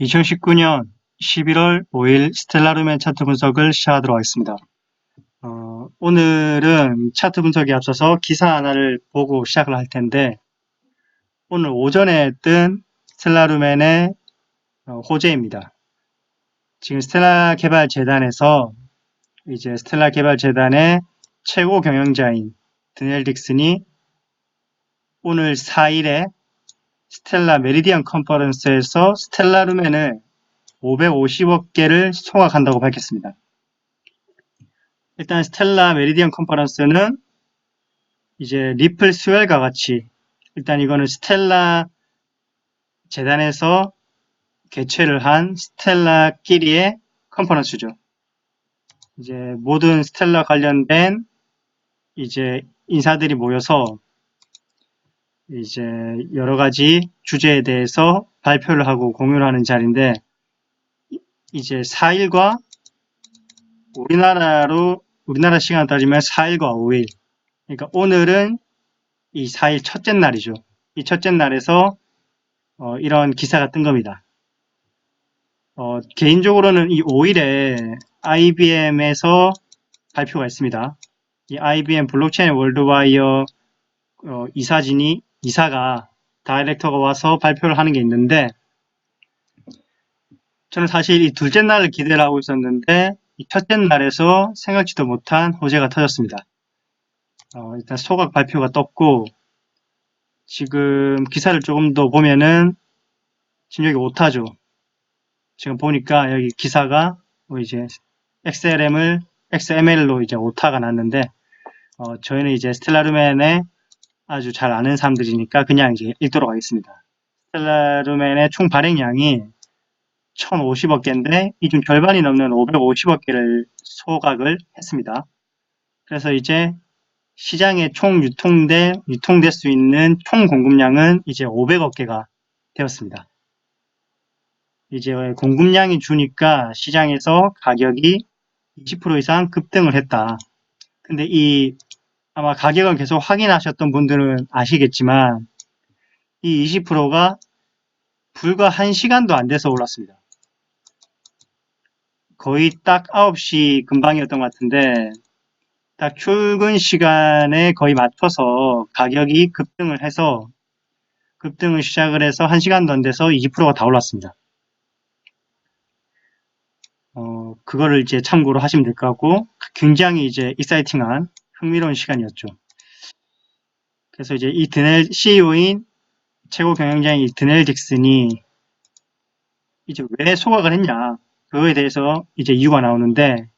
2019년 11월 5일 스텔라루멘 차트 분석을 시작하도록 하겠습니다. 어, 오늘은 차트 분석에 앞서서 기사 하나를 보고 시작을 할 텐데 오늘 오전에 뜬 스텔라루멘의 어, 호재입니다. 지금 스텔라 개발 재단에서 이제 스텔라 개발 재단의 최고 경영자인 드넬 딕슨이 오늘 4일에 스텔라 메리디안 컨퍼런스에서 스텔라 루멘을 550억 개를 소각한다고 밝혔습니다. 일단 스텔라 메리디안 컨퍼런스는 이제 리플 스웰과 같이 일단 이거는 스텔라 재단에서 개최를 한 스텔라끼리의 컨퍼런스죠. 이제 모든 스텔라 관련된 이제 인사들이 모여서 이제 여러 가지 주제에 대해서 발표를 하고 공유를 하는 자리인데 이제 4일과 우리나라로 우리나라 시간 따지면 4일과 5일 그러니까 오늘은 이 4일 첫째 날이죠. 이 첫째 날에서 어, 이런 기사가 뜬 겁니다. 어, 개인적으로는 이 5일에 IBM에서 발표가 있습니다. 이 IBM 블록체인 월드와이어 어, 이사진이 이사가 다이렉터가 와서 발표를 하는 게 있는데 저는 사실 이 둘째 날을 기대를 하고 있었는데 이 첫째 날에서 생각지도 못한 호재가 터졌습니다. 어, 일단 소각 발표가 떴고 지금 기사를 조금 더 보면은 지금 여기 오타죠. 지금 보니까 여기 기사가 뭐 이제 XLM을 XML로 이제 오타가 났는데 어, 저희는 이제 스텔라루멘의 아주 잘 아는 사람들이니까 그냥 이제 읽도록 하겠습니다. 스텔라루멘의 총 발행량이 1050억 개인데 이 중 절반이 넘는 550억 개를 소각을 했습니다. 그래서 이제 시장에 총 유통돼 유통될 수 있는 총 공급량은 이제 500억 개가 되었습니다. 이제 공급량이 주니까 시장에서 가격이 20% 이상 급등을 했다. 근데 이 아마 가격을 계속 확인하셨던 분들은 아시겠지만 이 20%가 불과 1시간도 안 돼서 올랐습니다. 거의 딱 9시 금방이었던 것 같은데 딱 출근 시간에 거의 맞춰서 가격이 급등을 해서 급등을 시작을 해서 1시간도 안 돼서 20%가 다 올랐습니다. 어, 그거를 이제 참고로 하시면 될 것 같고 굉장히 이제 익사이팅한 흥미로운 시간이었죠. 그래서 이제 이 드넬 CEO인 최고 경영자인 이 드넬 딕슨이 이제 왜 소각을 했냐 그거에 대해서 이제 이유가 나오는데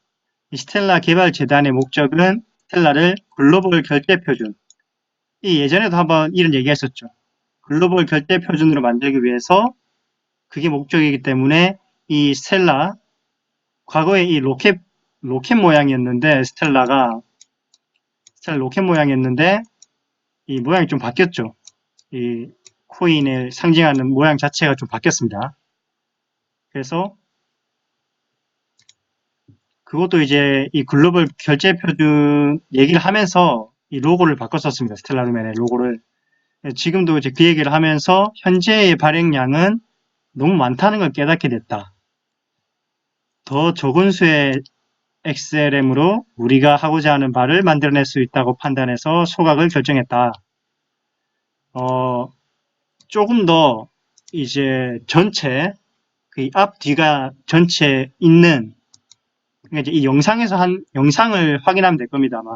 이 스텔라 개발 재단의 목적은 스텔라를 글로벌 결제 표준 이 예전에도 한번 이런 얘기했었죠. 글로벌 결제 표준으로 만들기 위해서 그게 목적이기 때문에 이 스텔라 과거에 이 로켓 로켓 모양이었는데 스텔라가 잘 로켓 모양이었는데 이 모양이 좀 바뀌었죠. 이 코인을 상징하는 모양 자체가 좀 바뀌었습니다. 그래서 그것도 이제 이 글로벌 결제 표준 얘기를 하면서 이 로고를 바꿨었습니다. 스텔라루멘의 로고를. 지금도 이제 그 얘기를 하면서 현재의 발행량은 너무 많다는 걸 깨닫게 됐다. 더 적은 수의 XLM으로 우리가 하고자 하는 바를 만들어낼 수 있다고 판단해서 소각을 결정했다. 어, 조금 더 이제 전체 그 앞 뒤가 전체 있는 그러니까 이제 이 영상에서 한 영상을 확인하면 될 겁니다 아마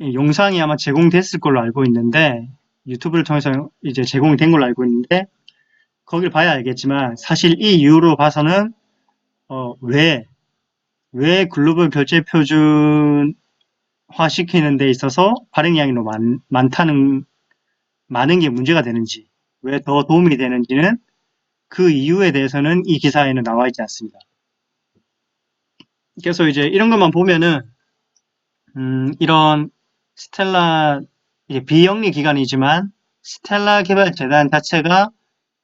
영상이 아마 제공됐을 걸로 알고 있는데 유튜브를 통해서 이제 제공이 된 걸로 알고 있는데 거기를 봐야 알겠지만 사실 이 이유로 봐서는 어, 왜, 왜 글로벌 결제 표준화 시키는 데 있어서 발행량이 너무 많, 많다는, 많은 게 문제가 되는지, 왜 더 도움이 되는지는 그 이유에 대해서는 이 기사에는 나와 있지 않습니다. 그래서 이제 이런 것만 보면은, 음, 이런 스텔라, 비영리 기관이지만 스텔라 개발 재단 자체가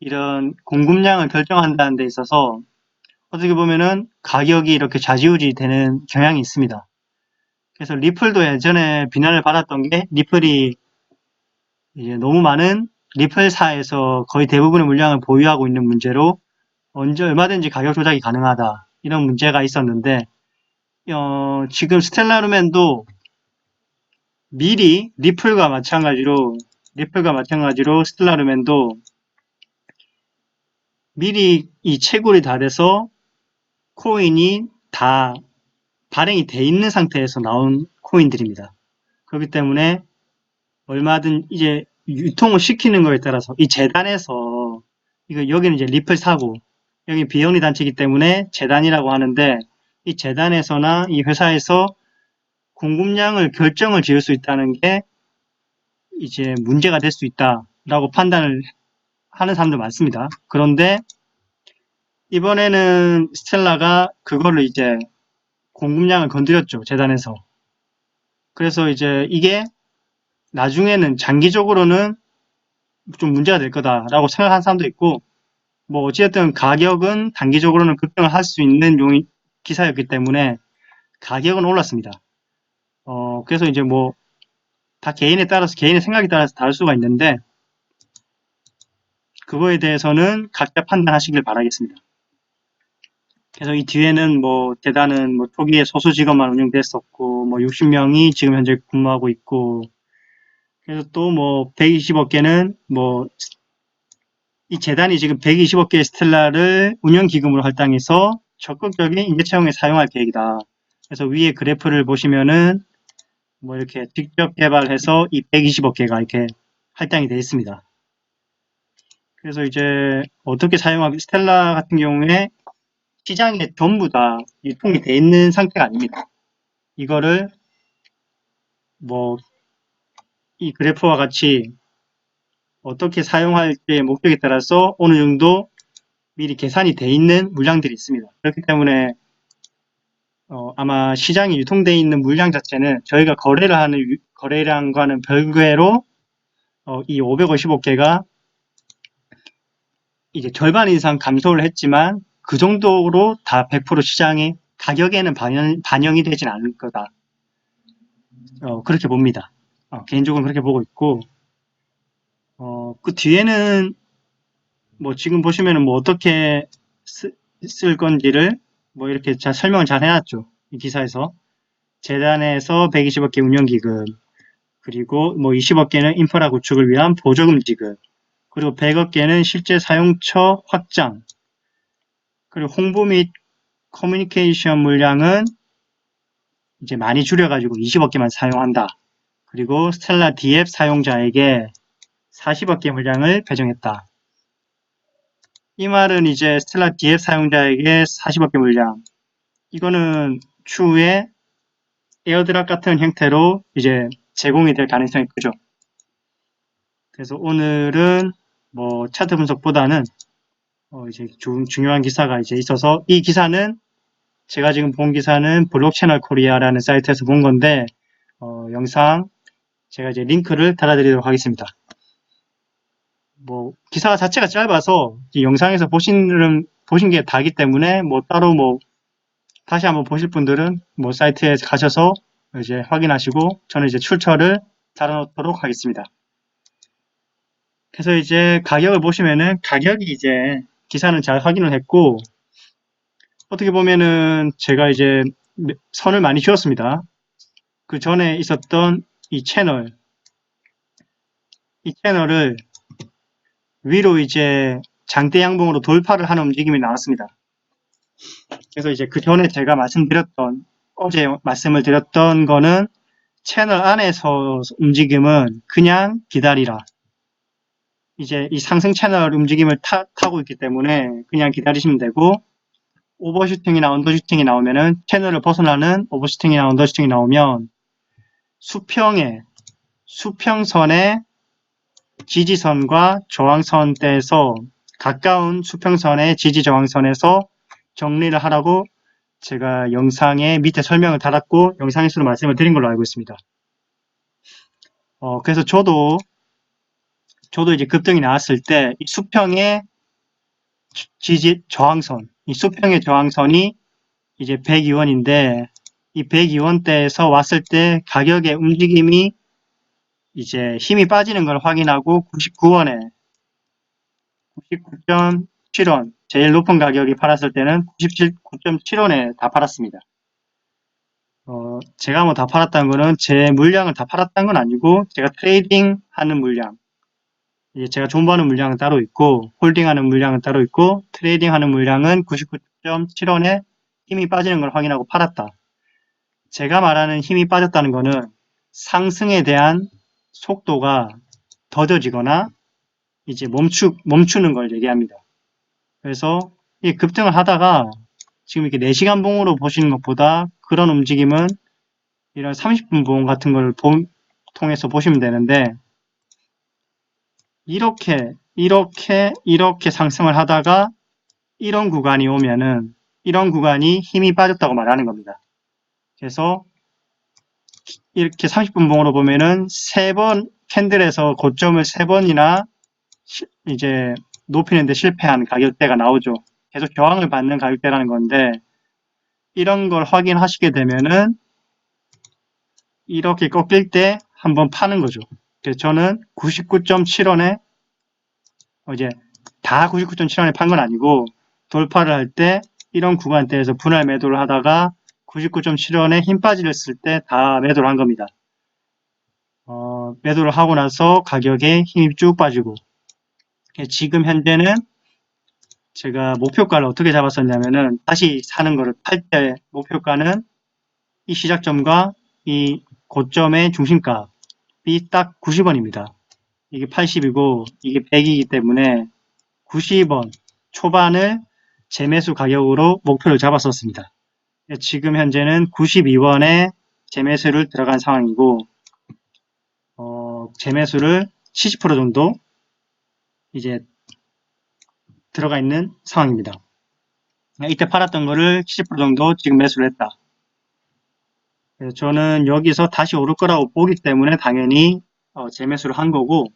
이런 공급량을 결정한다는 데 있어서 어떻게 보면은 가격이 이렇게 좌지우지 되는 경향이 있습니다. 그래서 리플도 예전에 비난을 받았던 게 리플이 이제 너무 많은 리플사에서 거의 대부분의 물량을 보유하고 있는 문제로 언제 얼마든지 가격 조작이 가능하다 이런 문제가 있었는데 어, 지금 스텔라루멘도 미리 리플과 마찬가지로 리플과 마찬가지로 스텔라루멘도 미리 이 채굴이 다 돼서 코인이 다 발행이 돼 있는 상태에서 나온 코인들입니다. 그렇기 때문에 얼마든 이제 유통을 시키는 거에 따라서 이 재단에서 이거 여기는 이제 리플 사고 여기 비영리 단체이기 때문에 재단이라고 하는데 이 재단에서나 이 회사에서 공급량을 결정을 지을 수 있다는 게 이제 문제가 될 수 있다라고 판단을 하는 사람도 많습니다. 그런데 이번에는 스텔라가 그거를 이제 공급량을 건드렸죠. 재단에서. 그래서 이제 이게 나중에는 장기적으로는 좀 문제가 될 거다라고 생각하는 사람도 있고 뭐 어찌됐든 가격은 단기적으로는 급등을 할 수 있는 용이 기사였기 때문에 가격은 올랐습니다. 어 그래서 이제 뭐 다 개인에 따라서 개인의 생각에 따라서 다를 수가 있는데 그거에 대해서는 각자 판단하시길 바라겠습니다. 그래서 이 뒤에는 뭐 대단은 뭐 초기에 소수 직원만 운영됐었고 뭐 60명이 지금 현재 근무하고 있고 그래서 또 뭐 120억 개는 뭐 이 재단이 지금 120억 개의 스텔라를 운영 기금으로 할당해서 적극적인 인재 채용에 사용할 계획이다. 그래서 위에 그래프를 보시면은 뭐 이렇게 직접 개발해서 이 120억 개가 이렇게 할당이 되어 있습니다. 그래서 이제 어떻게 사용하기 스텔라 같은 경우에 시장에 전부 다 유통이 돼 있는 상태가 아닙니다. 이거를 뭐 이 그래프와 같이 어떻게 사용할지의 목적에 따라서 어느 정도 미리 계산이 돼 있는 물량들이 있습니다. 그렇기 때문에 어, 아마 시장에 유통되어 있는 물량 자체는 저희가 거래를 하는 유- 거래량과는 별개로 어, 이 555개가 이제 절반 이상 감소를 했지만 그 정도로 다 100% 시장의 가격에는 반영, 반영이 되진 않을 거다. 어, 그렇게 봅니다. 어, 개인적으로 그렇게 보고 있고, 어, 그 뒤에는 뭐 지금 보시면은 뭐 어떻게 쓰- 쓸 건지를 뭐 이렇게 잘 설명을 잘 해놨죠. 이 기사에서. 재단에서 120억 개 운영기금, 그리고 뭐 20억 개는 인프라 구축을 위한 보조금 지급, 그리고 100억 개는 실제 사용처 확장, 그리고 홍보 및 커뮤니케이션 물량은 이제 많이 줄여가지고 20억 개만 사용한다. 그리고 스텔라 DF 사용자에게 40억 개 물량을 배정했다. 이 말은 이제 스텔라 DF 사용자에게 40억 개 물량. 이거는 추후에 에어드랍 같은 형태로 이제 제공이 될 가능성이 크죠. 그래서 오늘은 뭐 차트 분석보다는 어 이제 중, 중요한 기사가 이제 있어서 이 기사는 제가 지금 본 기사는 블록 채널 코리아라는 사이트에서 본 건데 어, 영상 제가 이제 링크를 달아드리도록 하겠습니다. 뭐 기사 자체가 짧아서 이 영상에서 보신 보신 게 다기 때문에 뭐 따로 뭐 다시 한번 보실 분들은 뭐 사이트에 가셔서 이제 확인하시고 저는 이제 출처를 달아놓도록 하겠습니다. 그래서 이제 가격을 보시면은 가격이 이제 기사는 잘 확인을 했고 어떻게 보면은 제가 이제 선을 많이 지웠습니다. 그 전에 있었던 이 채널 이 채널을 위로 이제 장대 양봉으로 돌파를 하는 움직임이 나왔습니다. 그래서 이제 그 전에 제가 말씀드렸던 어제 말씀을 드렸던 거는 채널 안에서 움직임은 그냥 기다리라. 이제 이 상승 채널 움직임을 타, 타고 있기 때문에 그냥 기다리시면 되고 오버슈팅이나 언더슈팅이 나오면은 채널을 벗어나는 오버슈팅이나 언더슈팅이 나오면 수평의 수평선의 지지선과 저항선대에서 가까운 수평선의 지지 저항선에서 정리를 하라고 제가 영상에 밑에 설명을 달았고 영상에서도 말씀을 드린 걸로 알고 있습니다. 어, 그래서 저도 저도 이제 급등이 나왔을 때 이 수평의 지지 저항선, 이 수평의 저항선이 이제 102원인데 이 102원대에서 왔을 때 가격의 움직임이 이제 힘이 빠지는 걸 확인하고 99원에 99.7원 제일 높은 가격이 팔았을 때는 97.7원에 다 팔았습니다. 어, 제가 뭐 다 팔았다는 거는 제 물량을 다 팔았다는 건 아니고 제가 트레이딩 하는 물량 이 제 제가 존버하는 물량은 따로 있고 홀딩하는 물량은 따로 있고 트레이딩 하는 물량은 99.7원에 힘이 빠지는 걸 확인하고 팔았다. 제가 말하는 힘이 빠졌다는 거는 상승에 대한 속도가 더뎌지거나 이제 멈추, 멈추는 걸 얘기합니다. 그래서 이 급등을 하다가 지금 이렇게 4시간 봉으로 보시는 것보다 그런 움직임은 이런 30분 봉 같은 걸 보- 통해서 보시면 되는데 이렇게 이렇게 이렇게 상승을 하다가 이런 구간이 오면은 이런 구간이 힘이 빠졌다고 말하는 겁니다. 그래서 이렇게 30분 봉으로 보면은 세번 캔들에서 고점을 세 번이나 시- 이제 높이는데 실패한 가격대가 나오죠. 계속 저항을 받는 가격대라는 건데 이런 걸 확인하시게 되면은 이렇게 꺾일 때 한번 파는 거죠. 그래서 저는 99.7원에 이제 다 99.7원에 판 건 아니고 돌파를 할 때 이런 구간대에서 분할 매도를 하다가 99.7원에 힘 빠졌을 때다 매도를 한 겁니다. 어, 매도를 하고 나서 가격에 힘이 쭉 빠지고 지금 현재는 제가 목표가를 어떻게 잡았었냐면은 다시 사는 거를 팔 때 목표가는 이 시작점과 이 고점의 중심 값이 딱 90원입니다. 이게 80이고 이게 100이기 때문에 90원 초반을 재매수 가격으로 목표를 잡았었습니다. 지금 현재는 92원에 재매수를 들어간 상황이고 어, 재매수를 70% 정도 이제 들어가 있는 상황입니다. 이때 팔았던 거를 70% 정도 지금 매수를 했다. 저는 여기서 다시 오를 거라고 보기 때문에 당연히 어, 재매수를 한 거고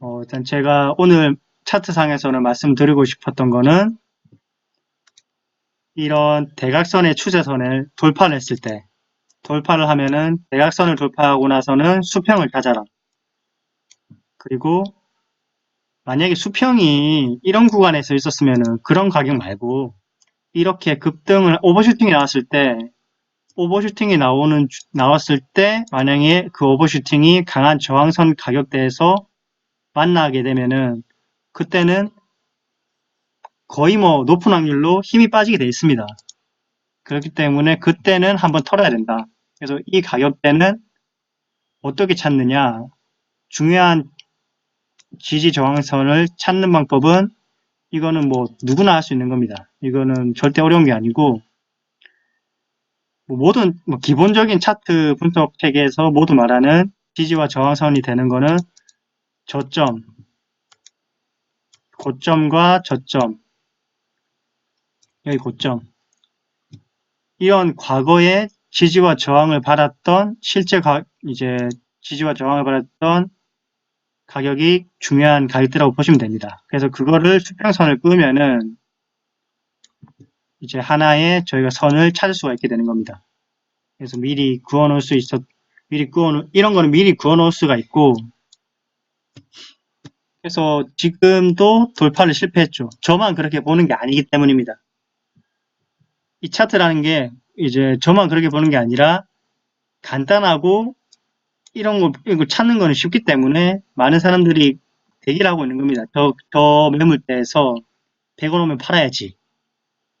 어, 일단 제가 오늘 차트상에서는 말씀드리고 싶었던 거는 이런 대각선의 추세선을 돌파를 했을 때 돌파를 하면은 대각선을 돌파하고 나서는 수평을 찾아라. 그리고 만약에 수평이 이런 구간에서 있었으면은 그런 가격 말고 이렇게 급등을 오버슈팅이 나왔을 때 오버슈팅이 나오는 주- 나왔을 때 만약에 그 오버슈팅이 강한 저항선 가격대에서 만나게 되면은 그때는 거의 뭐 높은 확률로 힘이 빠지게 돼 있습니다. 그렇기 때문에 그때는 한번 털어야 된다. 그래서 이 가격대는 어떻게 찾느냐? 중요한 지지 저항선을 찾는 방법은 이거는 뭐 누구나 할 수 있는 겁니다. 이거는 절대 어려운 게 아니고 뭐 모든 뭐 기본적인 차트 분석 체계에서 모두 말하는 지지와 저항선이 되는 거는 저점, 고점과 저점, 여기 고점. 이런 과거에 지지와 저항을 받았던 실제 가, 이제 지지와 저항을 받았던 가격이 중요한 가격대라고 보시면 됩니다. 그래서 그거를 수평선을 끄면은 이제 하나의 저희가 선을 찾을 수가 있게 되는 겁니다. 그래서 미리 구워 놓을 수 있었, 미리 구워 놓, 이런 거는 미리 구워 놓을 수가 있고, 그래서 지금도 돌파를 실패했죠. 저만 그렇게 보는 게 아니기 때문입니다. 이 차트라는 게 이제 저만 그렇게 보는 게 아니라 간단하고 이런 거, 이거 찾는 거는 쉽기 때문에 많은 사람들이 대기를 하고 있는 겁니다. 저, 저 매물대에서 100원 오면 팔아야지.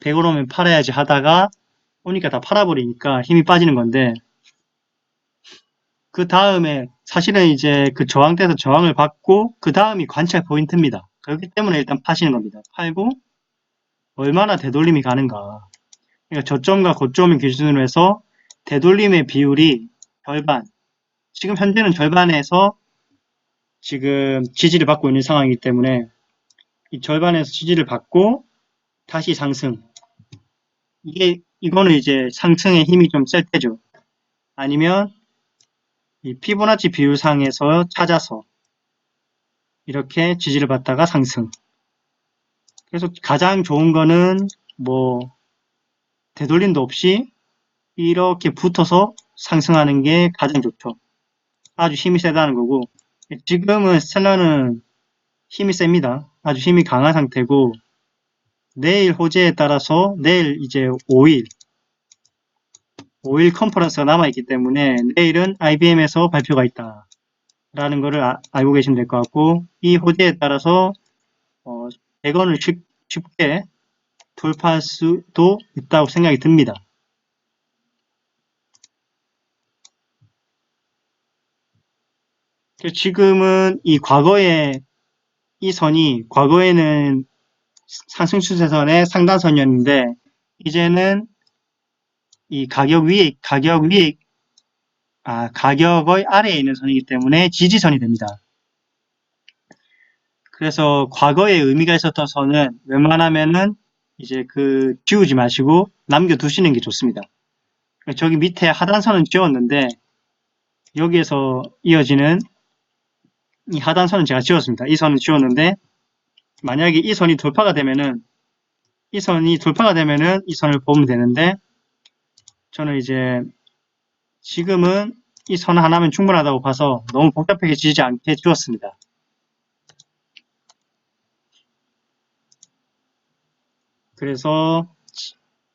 100원 오면 팔아야지 하다가 오니까 다 팔아버리니까 힘이 빠지는 건데 그 다음에 사실은 이제 그 저항대에서 저항을 받고 그 다음이 관찰 포인트입니다. 그렇기 때문에 일단 파시는 겁니다. 팔고 얼마나 되돌림이 가는가. 그러니까 저점과 고점을 기준으로 해서 되돌림의 비율이 절반. 지금 현재는 절반에서 지금 지지를 받고 있는 상황이기 때문에 이 절반에서 지지를 받고 다시 상승. 이게 이거는 이제 상승의 힘이 좀 셀 때죠. 아니면 이 피보나치 비율상에서 찾아서 이렇게 지지를 받다가 상승. 그래서 가장 좋은 거는 뭐 되돌림도 없이 이렇게 붙어서 상승하는 게 가장 좋죠. 아주 힘이 세다는 거고 지금은 스텔라는 힘이 셉니다. 아주 힘이 강한 상태고 내일 호재에 따라서 내일 이제 5일 5일 컨퍼런스가 남아있기 때문에 내일은 IBM에서 발표가 있다. 라는 거를 아- 알고 계시면 될 것 같고 이 호재에 따라서 어, 100원을 쉽, 쉽게 돌파할 수도 있다고 생각이 듭니다. 지금은 이 과거에 이 선이 과거에는 상승 추세선의 상단선이었는데 이제는 이 가격 위에 가격 위에 아 가격의 아래에 있는 선이기 때문에 지지선이 됩니다. 그래서 과거에 의미가 있었던 선은 웬만하면은 이제 그 지우지 마시고 남겨두시는 게 좋습니다. 저기 밑에 하단선은 지웠는데 여기에서 이어지는 이 하단선은 제가 지웠습니다. 이 선은 지웠는데 만약에 이 선이 돌파가 되면은 이 선이 돌파가 되면은 이 선을 보면 되는데 저는 이제 지금은 이 선 하나면 충분하다고 봐서 너무 복잡해지지 않게 지웠습니다. 그래서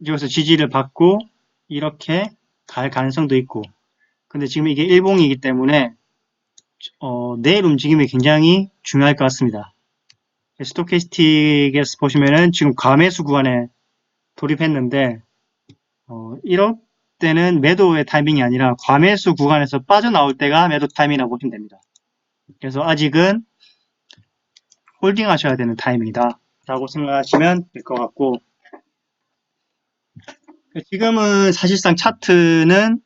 여기서 지지를 받고 이렇게 갈 가능성도 있고 근데 지금 이게 일봉이기 때문에 어, 내일 움직임이 굉장히 중요할 것 같습니다. 스토캐스틱에서 보시면은 지금 과매수 구간에 돌입했는데 어, 이럴 때는 매도의 타이밍이 아니라 과매수 구간에서 빠져나올 때가 매도 타이밍이라고 보시면 됩니다. 그래서 아직은 홀딩 하셔야 되는 타이밍이다 라고 생각하시면 될 것 같고 지금은 사실상 차트는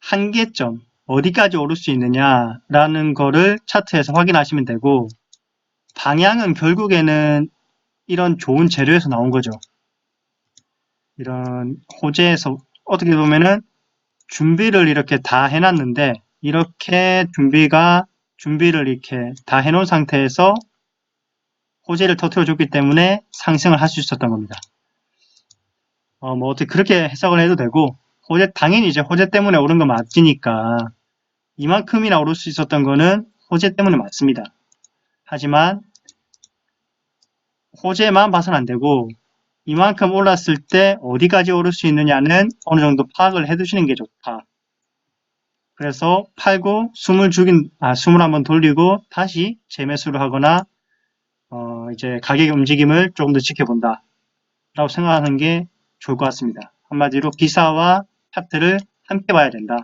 한계점 어디까지 오를 수 있느냐라는 거를 차트에서 확인하시면 되고 방향은 결국에는 이런 좋은 재료에서 나온 거죠. 이런 호재에서 어떻게 보면은 준비를 이렇게 다 해놨는데 이렇게 준비가 준비를 이렇게 다 해놓은 상태에서 호재를 터트려 줬기 때문에 상승을 할 수 있었던 겁니다. 어, 뭐 어떻게 그렇게 해석을 해도 되고 호재 당연히 이제 호재 때문에 오른 거 맞으니까 이만큼이나 오를 수 있었던 거는 호재 때문에 맞습니다. 하지만 호재만 봐서는 안 되고 이만큼 올랐을 때 어디까지 오를 수 있느냐는 어느 정도 파악을 해 두시는 게 좋다. 그래서 팔고 숨을 죽인 아 숨을 한번 돌리고 다시 재매수를 하거나 어 이제 가격의 움직임을 조금 더 지켜본다. 라고 생각하는 게 좋을 것 같습니다. 한마디로 기사와 차트를 함께 봐야 된다.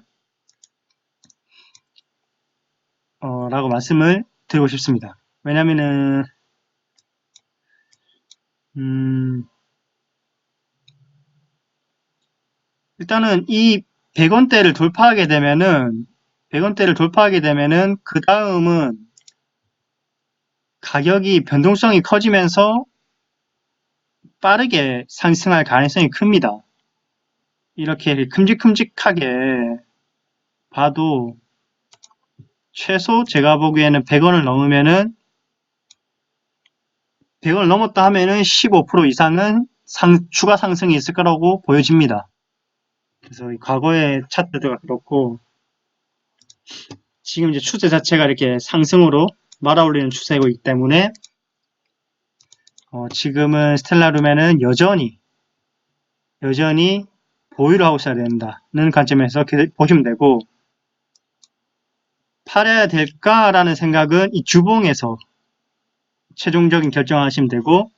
어, 라고 말씀을 드리고 싶습니다. 왜냐면은 음, 일단은 이 100원대를 돌파하게 되면은 100원대를 돌파하게 되면은 그 다음은 가격이 변동성이 커지면서 빠르게 상승할 가능성이 큽니다. 이렇게 큼직큼직하게 봐도 최소 제가 보기에는 100원을 넘으면은 100원을 넘었다 하면은 15% 이상은 상, 추가 상승이 있을 거라고 보여집니다. 그래서 과거의 차트가 그렇고 지금 이제 추세 자체가 이렇게 상승으로 말아올리는 추세이기 때문에 어, 지금은 스텔라룸에는 여전히 여전히 보유를 하고 있어야 된다는 관점에서 보시면 되고 팔아야 될까라는 생각은 이 주봉에서 최종적인 결정을 하시면 되고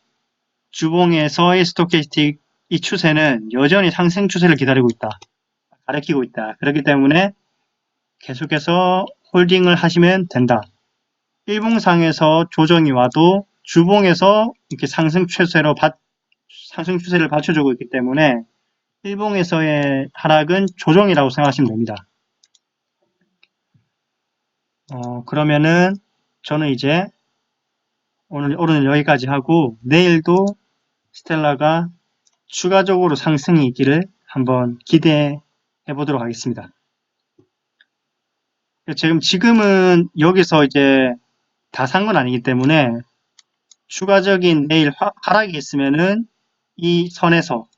주봉에서의 스토캐스틱 이 추세는 여전히 상승 추세를 기다리고 있다. 가리키고 있다. 그렇기 때문에 계속해서 홀딩을 하시면 된다. 일봉상에서 조정이 와도 주봉에서 이렇게 상승 추세로 받, 상승 추세를 받쳐주고 있기 때문에 일봉에서의 하락은 조정이라고 생각하시면 됩니다. 어, 그러면은 저는 이제 오늘, 오늘 여기까지 하고 내일도 스텔라가 추가적으로 상승이 있기를 한번 기대해 보도록 하겠습니다. 지금, 지금은 여기서 이제 다 산 건 아니기 때문에 추가적인 내일 하락이 있으면은 이 선에서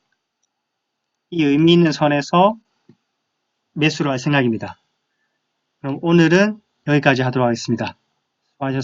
이 의미 있는 선에서 매수를 할 생각입니다. 그럼 오늘은 여기까지 하도록 하겠습니다. 수고하셨습니다.